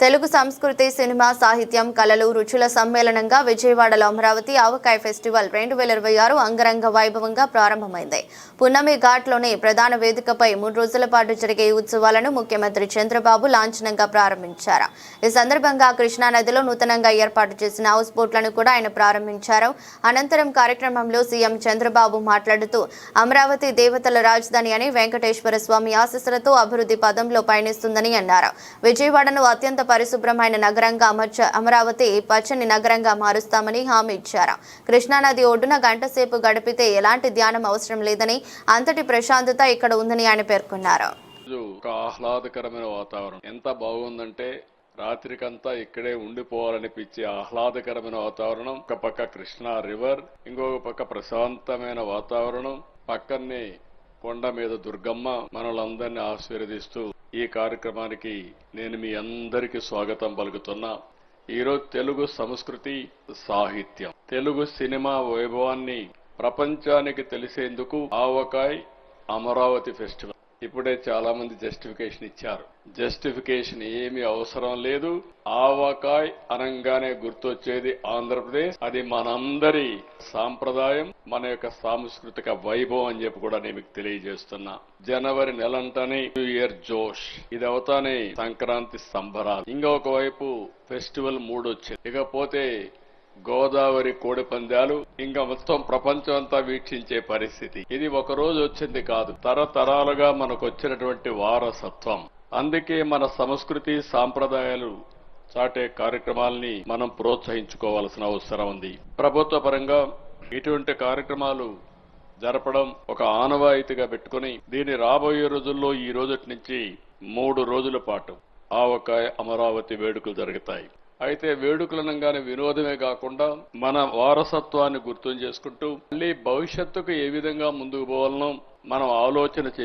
తెలుగు సంస్కృతి సినిమా సాహిత్యం కళలు రుచుల సమ్మేళనంగా విజయవాడలో అమరావతి ఆవకాయ ఫెస్టివల్ రెండు వేల ఇరవై ఆరు అంగరంగ వైభవంగా ప్రారంభమైంది. పున్నమి ఘాట్లోని ప్రధాన వేదికపై మూడు రోజుల పాటు జరిగే ఈ ఉత్సవాలను ముఖ్యమంత్రి చంద్రబాబు లాంఛనంగా ప్రారంభించారు. ఈ సందర్భంగా కృష్ణానదిలో నూతనంగా ఏర్పాటు చేసిన హౌస్ బోట్లను కూడా ఆయన ప్రారంభించారు. అనంతరం కార్యక్రమంలో సీఎం చంద్రబాబు మాట్లాడుతూ అమరావతి దేవతల రాజధాని అని వెంకటేశ్వర స్వామి ఆశీస్సులతో అభివృద్ధి పదంలో పయనిస్తుందని అన్నారు. విజయవాడను అత్యంత పరిశుభ్రమైన నగరంగా అమర్చ అమరావతి పచ్చని నగరంగా మారుస్తామని హామీ ఇచ్చారు. కృష్ణానది ఒడ్డున గంటసేపు గడిపితే ఎలాంటి ధ్యానం అవసరం లేదని అంతటి ప్రశాంతత ఇక్కడ ఉందని ఆయన పేర్కొన్నారు. ఒక ఆహ్లాదకరమైన వాతావరణం. ఎంత బాగుందంటే రాత్రికంతా ఇక్కడే ఉండిపోవాలనిపించే ఆహ్లాదకరమైన వాతావరణం. ఒక పక్క కృష్ణా రివర్ ఇంకొక పక్క ప్రశాంతమైన వాతావరణం. పక్కనే కొండ మీద దుర్గమ్మ మనలందరినీ ఆశీర్వదిస్తూ ఈ కార్యక్రమానికి నేను మీ అందరికీ స్వాగతం పలుకుతున్నా. ఈరోజు తెలుగు సంస్కృతి సాహిత్యం. తెలుగు సినిమా వైభవాన్ని ప్రపంచానికి తెలిసేందుకు ఆవకాయ్ అమరావతి ఫెస్టివల్. ఇప్పుడే చాలా మంది జస్టిఫికేషన్ ఇచ్చారు. జస్టిఫికేషన్ ఏమి అవసరం లేదు. ఆవకాయ్ అనంగానే గుర్తొచ్చేది ఆంధ్రప్రదేశ్. అది మనందరి సాంప్రదాయం మన యొక్క సాంస్కృతిక వైభవం అని చెప్పి కూడా నేను మీకు తెలియజేస్తున్నా. జనవరి నెలంటనే న్యూ ఇయర్ జోష్. ఇది అవుతానే సంక్రాంతి సంబరాలు. ఇంకొక వైపు ఫెస్టివల్ మూడు వచ్చింది ఇకపోతే గోదావరి కోడి పందాలు ఇంకా మొత్తం ప్రపంచం అంతా వీక్షించే పరిస్థితి. ఇది ఒక రోజు వచ్చింది కాదు. తరతరాలుగా మనకు వచ్చినటువంటి వారసత్వం. అందుకే మన సంస్కృతి సాంప్రదాయాలు చాటే కార్యక్రమాల్ని మనం ప్రోత్సహించుకోవాల్సిన అవసరం ఉంది. ప్రభుత్వ పరంగా ఇటువంటి కార్యక్రమాలు జరపడం ఒక ఆనవాయితీగా పెట్టుకుని దీన్ని రాబోయే రోజుల్లో ఈ రోజు నుంచి మూడు రోజుల పాటు ఆవకాయ అమరావతి వేడుకలు జరుగుతాయి. అయితే వేడుకలనంగానే వినోదమే కాకుండా మన వారసత్వాన్ని గుర్తు చేసుకుంటూ మళ్ళీ భవిష్యత్తుకు ఏ విధంగా ముందుకు పోవాలనో మనం ఆలోచన చే